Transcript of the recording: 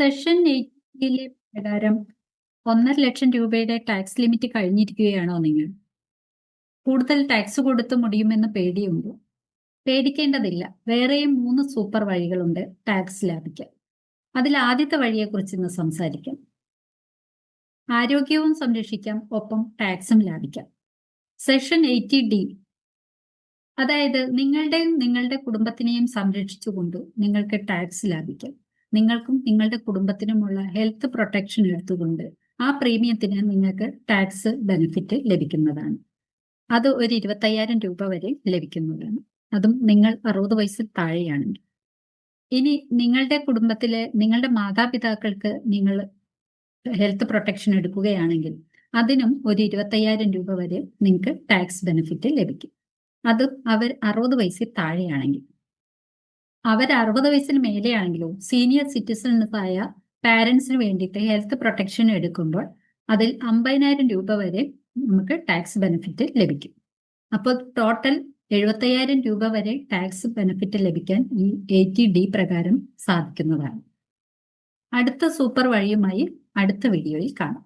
Session എയ്റ്റിലെ പ്രകാരം ഒന്നര ലക്ഷം രൂപയുടെ ടാക്സ് ലിമിറ്റ് കഴിഞ്ഞിരിക്കുകയാണോ നിങ്ങൾ? കൂടുതൽ ടാക്സ് കൊടുത്തു മുടിയുമെന്ന് പേടിയുണ്ടോ? പേടിക്കേണ്ടതില്ല. വേറെയും മൂന്ന് സൂപ്പർ വഴികളുണ്ട് ടാക്സ് ലാഭിക്കാൻ. അതിൽ ആദ്യത്തെ വഴിയെക്കുറിച്ച് ഇന്ന് സംസാരിക്കാം. ആരോഗ്യവും സംരക്ഷിക്കാം ഒപ്പം ടാക്സും ലാഭിക്കാം. സെഷൻ എയ്റ്റി ഡി അതായത് നിങ്ങളുടെയും നിങ്ങളുടെ കുടുംബത്തിനെയും സംരക്ഷിച്ചുകൊണ്ട് നിങ്ങൾക്ക് ടാക്സ് ലാഭിക്കാം. നിങ്ങൾക്കും നിങ്ങളുടെ കുടുംബത്തിനുമുള്ള ഹെൽത്ത് പ്രൊട്ടക്ഷൻ എടുത്തുകൊണ്ട് ആ പ്രീമിയത്തിന് നിങ്ങൾക്ക് ടാക്സ് ബെനിഫിറ്റ് ലഭിക്കുന്നതാണ്. അത് ഒരു ഇരുപത്തയ്യായിരം രൂപ വരെ ലഭിക്കുന്നതാണ്. അതും നിങ്ങൾ അറുപത് വയസ്സിൽ താഴെയാണെങ്കിൽ ഇനി നിങ്ങളുടെ കുടുംബത്തിലെ നിങ്ങളുടെ മാതാപിതാക്കൾക്ക് നിങ്ങൾ ഹെൽത്ത് പ്രൊട്ടക്ഷൻ എടുക്കുകയാണെങ്കിൽ അതിനും ഒരു ഇരുപത്തയ്യായിരം രൂപ വരെ നിങ്ങൾക്ക് ടാക്സ് ബെനിഫിറ്റ് ലഭിക്കും. അതും അവർ അറുപത് വയസ്സിൽ താഴെയാണെങ്കിൽ. അവർ അറുപത് വയസ്സിന് മേലെയാണെങ്കിലോ സീനിയർ സിറ്റിസൺസ് ആയ പാരൻസിന് വേണ്ടിയിട്ട് ഹെൽത്ത് പ്രൊട്ടക്ഷൻ എടുക്കുമ്പോൾ അതിൽ അമ്പതിനായിരം രൂപ വരെ നമുക്ക് ടാക്സ് ബെനിഫിറ്റ് ലഭിക്കും. അപ്പോൾ ടോട്ടൽ എഴുപത്തയ്യായിരം രൂപ വരെ ടാക്സ് ബെനിഫിറ്റ് ലഭിക്കാൻ ഈ എയ്റ്റി ഡി പ്രകാരം സാധിക്കുന്നതാണ്. അടുത്ത സൂപ്പർ വഴിയുമായി അടുത്ത വീഡിയോയിൽ കാണാം.